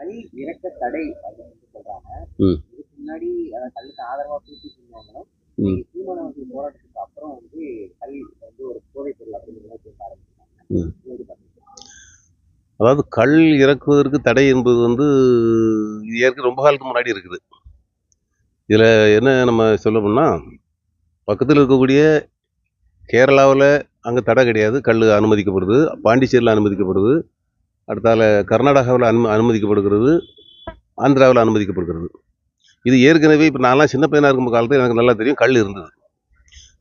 கல் இறக்க தடை அப்படின்னு சொல்றாங்க. இதுக்கு முன்னாடி கல்லுக்கு ஆதரவா பேசி செஞ்சவங்களும் ம். சீமானவர்கள் போராட்டத்துக்கு அப்புறம் வந்து கல் வந்து ஒரு போதைப் பொருள் அப்படின்னு பேச பாத்தீங்கன்னா, அதாவது கல் இறக்குவதற்கு தடை என்பது வந்து இது ஏற்கனவே ரொம்ப காலத்துக்கு முன்னாடி இருக்குது. இதில் என்ன நம்ம சொல்லணும்னா பக்கத்தில் இருக்கக்கூடிய கேரளாவில் அங்கே தடை கிடையாது. கல் அனுமதிக்கப்படுது பாண்டிச்சேரியில் அனுமதிக்கப்படுது. அடுத்தால கர்நாடகாவில் அனு அனுமதிக்கப்படுகிறது ஆந்திராவில் அனுமதிக்கப்படுகிறது. இது ஏற்கனவே இப்போ நான்லாம் சின்ன பையனாக இருக்கும் காலத்தில் எனக்கு நல்லா தெரியும் கல் இருந்தது.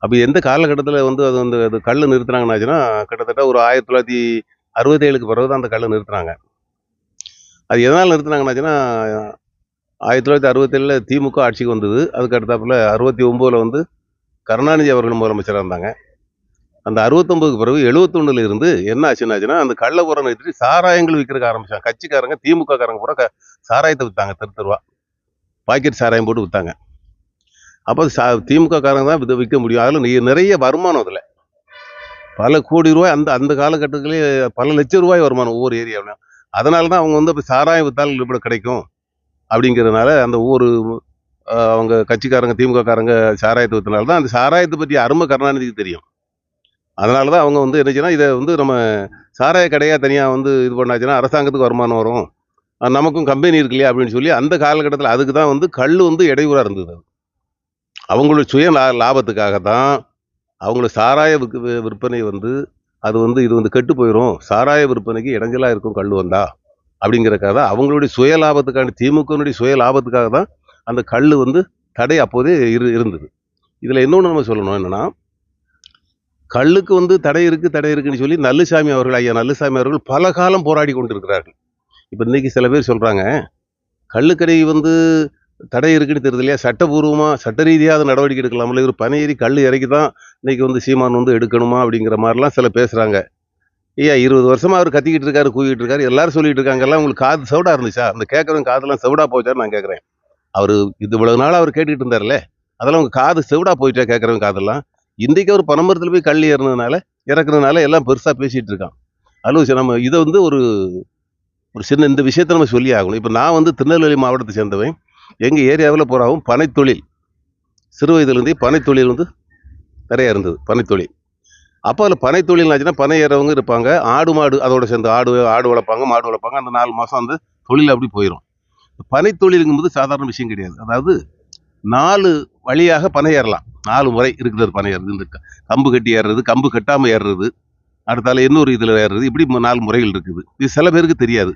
அப்போ எந்த காலகட்டத்தில் வந்து அது வந்து அது கல் நிறுத்துனாங்கன்னாச்சுன்னா கிட்டத்தட்ட ஒரு ஆயிரத்தி தொள்ளாயிரத்தி அறுபத்தேழுக்கு பிறகு தான் அந்த கல் நிறுத்துனாங்க. அது எதனால் நிறுத்துனாங்கன்னாச்சுன்னா ஆயிரத்தி தொள்ளாயிரத்தி அறுபத்தேழில் திமுக ஆட்சிக்கு வந்தது. அதுக்கு அடுத்தாப்புல அறுபத்தி ஒம்போதில் வந்து கருணாநிதி அவர்கள் முதலமைச்சராக இருந்தாங்க. அந்த அறுபத்தொம்பதுக்கு பிறகு எழுபத்தொன்னுல இருந்து என்ன ஆச்சுன்னாச்சுன்னா அந்த கள்ள உரம் நிறுத்தி சாராயங்கள் விற்கிறதுக்கு ஆரம்பிச்சாங்க. கட்சிக்காரங்க திமுகக்காரங்க பூரா க- சாராயத்தை விற்றாங்க தெரு தெருவா. பாக்கெட் சாராயம் போட்டு விற்றாங்க அப்போ சா திமுக காரங்க தான் இதை விற்க முடியும். அதில் நிறைய வருமானம் அதில். பல கோடி ரூபாய் அந்த அந்த காலகட்டத்திலே பல லட்சம் ரூபாய் வருமானம் ஒவ்வொரு ஏரியாவிலையும் அதனால தான் அவங்க வந்து இப்போ சாராயம் வித்தால் இப்படி கிடைக்கும் அப்படிங்கிறதுனால அந்த ஒவ்வொரு அவங்க கட்சிக்காரங்க திமுகக்காரங்க சாராயத்தை வித்தனால தான் அந்த சாராயத்தை பற்றி அருமை கருணாநிதிக்கு தெரியும். அதனால தான் அவங்க வந்து என்னச்சுன்னா இதை வந்து நம்ம சாராய கடையாக தனியாக வந்து இது பண்ணாச்சுன்னா அரசாங்கத்துக்கு வருமானம் வரும். நமக்கும் கம்பெனி இருக்கு இல்லையா அப்படின்னு சொல்லி அந்த காலகட்டத்தில் அதுக்கு தான் வந்து கல் வந்து இடையூறாக இருந்தது. அது. அவங்களுடைய சுய லா லாபத்துக்காக தான் அவங்களோட சாராய விற்பனை வந்து அது வந்து இது வந்து கெட்டு போயிடும் சாராய விற்பனைக்கு இடைஞ்சலாக இருக்கும் கல் வந்தா அப்படிங்கிறக்காக தான் அவங்களுடைய சுய லாபத்துக்கான திமுகனுடைய சுய லாபத்துக்காக தான் அந்த கல் வந்து தடை அப்போதே இரு இருந்தது. இதில் இன்னொன்று நம்ம சொல்லணும் என்னன்னா கல்லுக்கு வந்து தடை இருக்கு தடை இருக்குன்னு சொல்லி நல்லுசாமி அவர்கள் ஐயா நல்லுசாமி அவர்கள் பல காலம் போராடி கொண்டிருக்கிறார்கள். இப்போ இன்றைக்கி சில பேர் சொல்கிறாங்க கல்லுக்கடை வந்து தடை இருக்குன்னு தெரியுது இல்லையா? சட்டபூர்வமாக சட்ட ரீதியாக நடவடிக்கை எடுக்கலாம்ல இவர் பனையேறி கல் இறக்கி தான் இன்றைக்கி வந்து சீமான் வந்து எடுக்கணுமா அப்படிங்கிற மாதிரிலாம் சில பேசுகிறாங்க ஐயா இருபது வருஷமாக அவர் கத்திக்கிட்டு இருக்காரு கூவிட்டு இருக்காரு எல்லாரும் சொல்லிட்டு இருக்காங்க எல்லாம் உங்களுக்கு காது சவுடாக இருந்துச்சா? அந்த கேட்குறவங்க காதெல்லாம் சவுடாக போச்சான்னு நான் கேட்குறேன். அவர் இது இவ்வளவு நாள் அவர் கேட்டுக்கிட்டு இருந்தார்ல அதெல்லாம் உங்கள் காது செவிடாக போயிட்டா கேட்குறவங்க காதெல்லாம்? இன்றைக்கி அவர் பனைமரத்தில் போய் கல் ஏறினதுனால இறக்குறதுனால எல்லாம் பெருசாக பேசிகிட்டு இருக்கான் அல்லது நம்ம இதை வந்து ஒரு ஒரு சின்ன இந்த விஷயத்தை நம்ம சொல்லி ஆகணும். இப்போ நான் வந்து திருநெல்வேலி மாவட்டத்தை சேர்ந்தவன். எங்கள் ஏரியாவில் போகிறாவும் பனைத்தொழில். சிறு வயதுலேருந்தே பனைத்தொழில் வந்து நிறைய இருந்தது பனைத்தொழில். அப்போ அதில் பனைத்தொழில் ஆச்சுன்னா பனை ஏறவங்க இருப்பாங்க. ஆடு மாடு அதோட சேர்ந்து ஆடு ஆடு வளர்ப்பாங்க மாடு வளர்ப்பாங்க. அந்த நாலு மாதம் அந்த தொழில் அப்படி போயிடும் பனைத்தொழிலுங்கும்போது சாதாரண விஷயம் கிடையாது. அதாவது நாலு வழியாக பனை ஏறலாம். நாலு முறை இருக்குது பனை ஏறுறது இந்த கம்பு கட்டி ஏறுறது கம்பு கட்டாமல் ஏறுறது அடுத்தால இன்னொரு இதில் ஏறுறது இப்படி நாலு முறைகள் இருக்குது. இது சில பேருக்கு தெரியாது.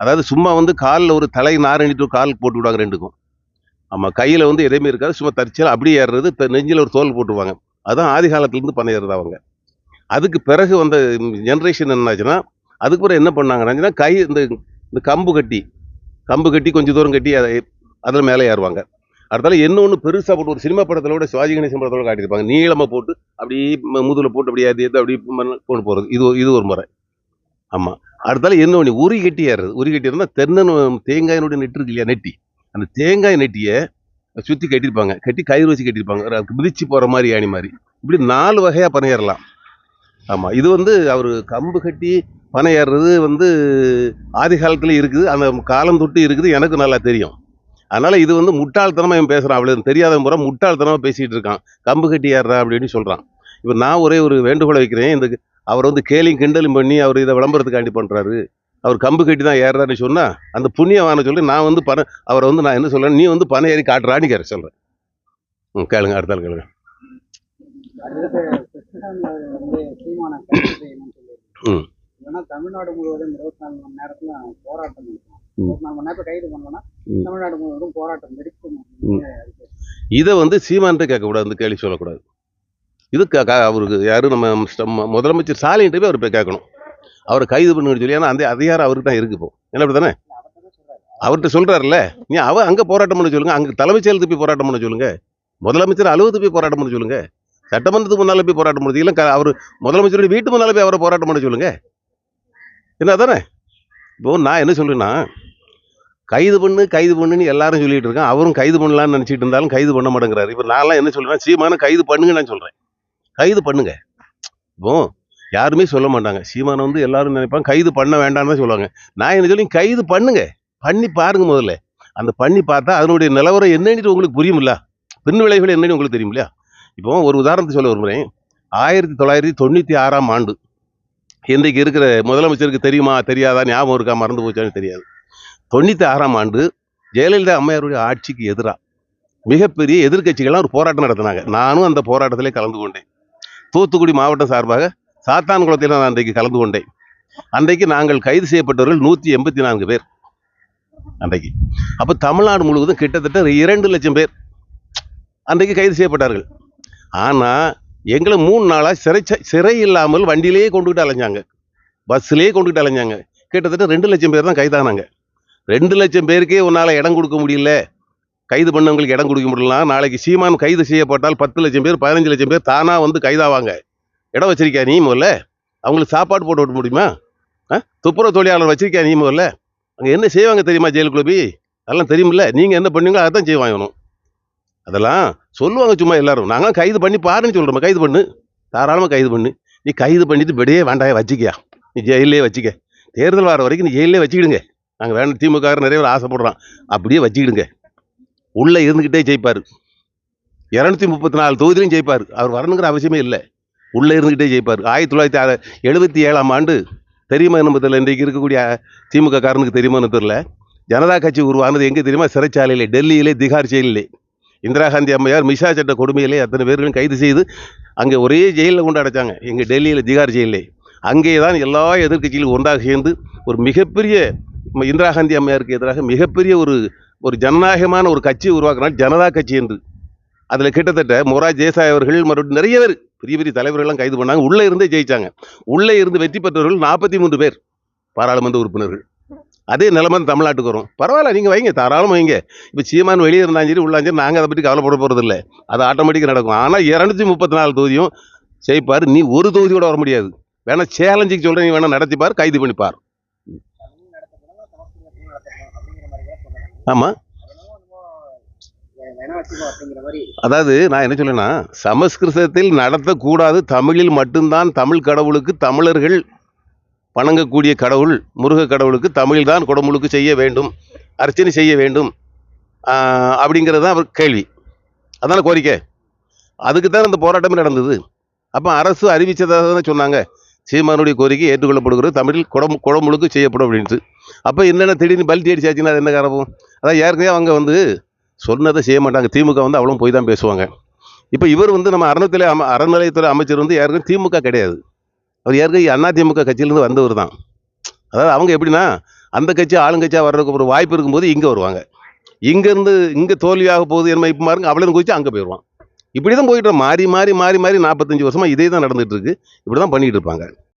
அதாவது சும்மா வந்து காலில் ஒரு தலை நாரணிட்டு கால் போட்டு விடுவாங்க ரெண்டுக்கும். ஆமாம் கையில் வந்து எதையுமே இருக்காது சும்மா தரிச்சல் அப்படியே ஏறுறது நெஞ்சில் ஒரு தோல் போட்டுருவாங்க. அதுதான் ஆதி காலத்துலேருந்து பனை ஏறுறது அவங்க. அதுக்கு பிறகு வந்த ஜென்ரேஷன் என்னாச்சுன்னா அதுக்கு பிறகு என்ன பண்ணாங்கன்னா கை இந்த இந்த கம்பு கட்டி கம்பு கட்டி கொஞ்சம் தூரம் கட்டி அதை அதில் மேலே ஏறுவாங்க. அடுத்தால என்ன ஒன்று பெருசாக போட்டு ஒரு சினிமா படத்தில் கூட சிவாஜி கணேசன் படத்தோட காட்டியிருப்பாங்க. நீளமாக போட்டு அப்படியே ம- போட்டு அப்படியே அது எது அப்படியே கொண்டு போகிறது இது இது ஒரு முறை. ஆமாம் அடுத்தால என்ன ஒன்று உரி கட்டி ஏறுறது. உரி கட்டி இருந்தால் தென்னன் தேங்காயினுடைய நெட்டு இருக்கு இல்லையா நெட்டி. அந்த தேங்காய் நெட்டியை சுற்றி கட்டியிருப்பாங்க. கட்டி கயிறு வச்சு கட்டியிருப்பாங்க. மிதிச்சு போகிற மாதிரி யானி மாதிரி. இப்படி நாலு வகையாக பனை ஏறலாம். ஆமாம் இது வந்து அவர் கம்பு கட்டி பனை ஏறுறது வந்து ஆதி காலத்துல இருக்குது. அந்த காலம் தொட்டு இருக்குது. எனக்கு நல்லா தெரியும். அதனால இது வந்து முட்டாள்தனமா இவன் பேசுறான். அவ்வளவு தெரியாத முறை முட்டாள்தனமா பேசிட்டு இருக்கான். கம்பு கட்டி ஏறுறா அப்படின்னு சொல்றான். இப்போ நான் ஒரே ஒரு வேண்டுகோளை வைக்கிறேன். இந்த அவர் வந்து கேலியும் கிண்டலும் பண்ணி அவர் இதை விளம்பரத்துக்காண்டி பண்றாரு. அவர் கம்பு கட்டி தான் ஏறுறாருன்னு சொன்னா அந்த புண்ணியவான சொல்லி நான் வந்து பண அவரை வந்து நான் என்ன சொல்றேன் நீ வந்து பணம் ஏறி காட்டுறான்னு கேட்க சொல்றேன். ம் கேளுங்க அடுத்த ஆள் கேளுங்க. ம். தமிழ்நாடு முழுவதும் இருபத்தி நாலு மணி நேரத்துல போராட்டம் கைது. தமிழ்நாடு முழுவதும் போராட்டம். இதை வந்து சீமான்ட்டு கேட்கக்கூடாது இந்த கேள்வி சொல்லக்கூடாது. இது அவருக்கு யாரு நம்ம முதலமைச்சர் ஸ்டாலின்ட்டு போய் அவர் போய் கேட்கணும். அவரை கைது பண்ணுங்கன்னு சொல்லி ஏன்னா அந்த அதிகாரம் அவருக்கு தான் இருக்கு இப்போ. என்ன அப்படி தானே? அவர்கிட்ட சொல்றாருல்ல. நீ அவ அங்க போராட்டம் பண்ண சொல்லுங்க அங்க தலைமைச் செயலத்துக்கு போய் போராட்டம் பண்ண சொல்லுங்க. முதலமைச்சர் அலுவலகத்துக்கு போய் போராட்டம் பண்ண சொல்லுங்க. சட்டமன்றத்துக்கு முன்னால போய் போராட்டம் பண்ண இல்லை அவர் முதலமைச்சருடைய வீட்டு முன்னால போய் அவரை போராட்டம் பண்ண சொல்லுங்க. என்ன தானே இப்போ நான் என்ன சொல்றேன்னா கைது பண்ணு கைது பண்ணுன்னு எல்லாரும் சொல்லிட்டு இருக்கான் அவரும் கைது பண்ணலாம்னு நினைச்சிட்டு இருந்தாலும் கைது பண்ண மாட்டேங்கிறாரு. இப்போ நான்லாம் என்ன சொல்றேன் சீமான கைது பண்ணுங்க நான் சொல்றேன். கைது பண்ணுங்க. இப்போ யாருமே சொல்ல மாட்டாங்க. சீமான வந்து எல்லாரும் நினைப்பாங்க கைது பண்ண வேண்டாம்னு சொல்லுவாங்க. நான் என்ன சொல்லி கைது பண்ணுங்க. பண்ணி பாருங்க முதல்ல. அந்த பண்ணி பார்த்தா அதனுடைய நிலவரம் என்னன்னு உங்களுக்கு புரியுமில்ல. பின் விளைவுகள் என்னன்னு உங்களுக்கு தெரியும் இல்லையா இப்போ ஒரு உதாரணத்தை சொல்ல விரும்புகிறேன் ஆயிரத்தி தொள்ளாயிரத்தி தொண்ணூற்றி ஆறாம் ஆண்டு இன்றைக்கு இருக்கிற முதலமைச்சருக்கு தெரியுமா தெரியாதா? ஞாபகம் இருக்கா? மறந்து போச்சான்னு தெரியாது. தொண்ணூற்றி ஆறாம் ஆண்டு ஜெயலலிதா அம்மையாருடைய ஆட்சிக்கு எதிராக மிகப்பெரிய எதிர்க்கட்சிகள்லாம் ஒரு போராட்டம் நடத்தினாங்க. நானும் அந்த போராட்டத்திலே கலந்து கொண்டேன். தூத்துக்குடி மாவட்டம் சார்பாக சாத்தான்குளத்தில் நான் அன்றைக்கு கலந்து கொண்டேன். அன்றைக்கு நாங்கள் கைது செய்யப்பட்டவர்கள் நூற்றி எண்பத்தி நான்கு பேர் அன்றைக்கு. அப்போ தமிழ்நாடு முழுவதும் கிட்டத்தட்ட இரண்டு லட்சம் பேர் அன்றைக்கு கைது செய்யப்பட்டார்கள். ஆனால் எங்களை மூணு நாளாக சிறை சிறை இல்லாமல் வண்டியிலேயே கொண்டுகிட்டு அலைஞ்சாங்க. பஸ்ஸிலேயே கொண்டுகிட்டு அலைஞ்சாங்க. கிட்டத்தட்ட ரெண்டு லட்சம் பேர் தான் கைதானாங்க. ரெண்டு லட்சம் பேருக்கே உன்னால் இடம் கொடுக்க முடியல. கைது பண்ணவங்களுக்கு இடம் கொடுக்க முடியலாம் நாளைக்கு சீமான் கைது செய்யப்பட்டால் பத்து லட்சம் பேர் பதினஞ்சு லட்சம் பேர் தானாக வந்து கைதாவாங்க. இடம் வச்சிருக்கியா நீ முதல்ல? அவங்களுக்கு சாப்பாடு போட்டு விட முடியுமா? ஆ? துப்புரவு தொழிலாளர் வச்சிருக்கியா நீ முதல்ல? அங்கே என்ன செய்வாங்க தெரியுமா ஜெயிலுக்குள்ள போய் அதெல்லாம் தெரியுமில்ல நீங்கள் என்ன பண்ணுவீங்களோ அதை தான் செய்வாங்கணும் அதெல்லாம் சொல்லுவாங்க சும்மா எல்லாரும். நாங்களும் கைது பண்ணி பாருன்னு சொல்கிறோம் கைது பண்ணு. தாராளமாக கைது பண்ணு. நீ கைது பண்ணிட்டு வெடியே வேண்டாய வச்சுக்கியா. நீ ஜெயிலே வச்சுக்க. தேர்தல் வர வரைக்கும் நீ ஜெயிலே வச்சுக்கிடுங்க. நாங்கள் வேணும் திமுக நிறைய பேர் ஆசைப்படுறோம். அப்படியே வச்சுக்கிடுங்க. உள்ளே இருந்துக்கிட்டே ஜெயிப்பார். இரநூத்தி முப்பத்தி நாலு தொகுதியிலையும் ஜெயிப்பார். அவர் வரணுங்கிற அவசியமே இல்லை. உள்ளே இருந்துக்கிட்டே ஜெயிப்பார். ஆயிரத்தி தொள்ளாயிரத்தி எழுபத்தி ஏழாம் ஆண்டு தெரியுமா நம்ம தெரியல இன்றைக்கு இருக்கக்கூடிய திமுக காரனுக்கு தெரியுமான்னு தெரியல. ஜனதா கட்சி உருவானது எங்கே தெரியுமா? சிறைச்சாலையிலே டெல்லியிலே திகார் ஜெயிலே இந்திரா காந்தி அம்மையார் மிஷா சட்ட கொடுமையிலே அத்தனை பேர்களும் கைது செய்து அங்கே ஒரே ஜெயிலில் கொண்டு அடைச்சாங்க. எங்கள் டெல்லியில் திகார் ஜெயிலே அங்கே தான் எல்லா எதிர்கட்சிகளும் ஒன்றாக சேர்ந்து ஒரு மிகப்பெரிய இந்திரா காந்தி அம்மையாருக்கு எதிராக மிகப்பெரிய ஒரு ஒரு ஜனநாயகமான ஒரு கட்சியை உருவாக்கினால் ஜனதா கட்சி என்று. அதில் கிட்டத்தட்ட மொராஜ் தேசாய் அவர்கள் மறுபடியும் நிறைய பேர் பெரிய பெரிய தலைவர்கள்லாம் கைது பண்ணாங்க. உள்ளே இருந்தே ஜெயிச்சாங்க. உள்ளே இருந்து வெற்றி பெற்றவர்கள் நாற்பத்தி மூன்று பேர் பாராளுமன்ற உறுப்பினர்கள். அதே நிலைமை தமிழ்நாட்டுக்கு வரும். பரவாயில்ல நீங்கள் வைங்க தாராளம் வைங்க. இப்போ சீமான் வெளியே இருந்தாலும் சரி உள்ளாலும் சரி நாங்கள் அதை பற்றி கவலைப்பட போகிறது இல்லை அது ஆட்டோமேட்டிக்காக நடக்கும். ஆனால் இரநூத்தி முப்பத்தி நாலு தொகுதியும் ஜெயிப்பார். நீ ஒரு தொகுதியோட வர முடியாது. வேணால் சேலஞ்சுக்கு சொல்கிறேன் நீ வேணால் நடத்திப்பார் கைது பண்ணிப்பார் தமிழ் நடத்தப்படணும் சமஸ்கிருதத்தையும் நடத்தப்படணும் அப்படிங்கிற மாதிரி கூட சொன்னாங்க ஆமாம் அதாவது நான் என்ன சொல்லேன்னா சமஸ்கிருதத்தில் நடத்தக்கூடாது தமிழில் மட்டும்தான் தமிழ் கடவுளுக்கு தமிழர்கள் வணங்கக்கூடிய கடவுள் முருக கடவுளுக்கு தமிழ் தான் குடமுழுக்கு செய்ய வேண்டும் அர்ச்சனை செய்ய வேண்டும் அப்படிங்கிறது தான் அவர் கேள்வி. அதான கோரிக்கை. அதுக்கு தான் இந்த போராட்டமே நடந்தது. அப்போ அரசு அறிவித்ததாக தானே சொன்னாங்க. சீமானுடைய கோரிக்கை ஏற்றுக்கொள்ளப்படுகிறது. தமிழில் குடம் குடமுழுக்கு செய்யப்படும் அப்படின்ட்டு அப்போ என்னென்ன திடீர்னு பல்ட்டி அடிச்சாச்சுன்னா அது என்ன காரணம்? அதான் ஏற்கனவே அவங்க வந்து சொன்னதை செய்ய மாட்டாங்க. திமுக வந்து அவ்வளோ போய் தான் பேசுவாங்க. இப்போ இவர் வந்து நம்ம அறநிலையத்துறை அம அறநிலையத்துறை அமைச்சர் வந்து ஏற்கனவே திமுக கிடையாது. அவர் ஏற்கனவே அண்ணா திமுக கட்சியிலேருந்து வந்தவர் தான். அதாவது அவங்க எப்படின்னா அந்த கட்சி ஆளுங்கட்சியாக வர்றதுக்கு ஒரு வாய்ப்பு இருக்கும்போது இங்கே வருவாங்க. இங்கேருந்து இங்கே தோல்வியாக போகுது என்ன இப்போ பாருங்க அவ்வளோ குதிச்சு அங்கே போயிடுவான் இப்படி தான் போயிட்டு மாறி மாறி மாறி மாறி நாற்பத்தஞ்சு வருஷமாக இதே தான் நடந்துகிட்ருக்கு இருக்கு. இப்படி தான் பண்ணிகிட்டு இருப்பாங்க.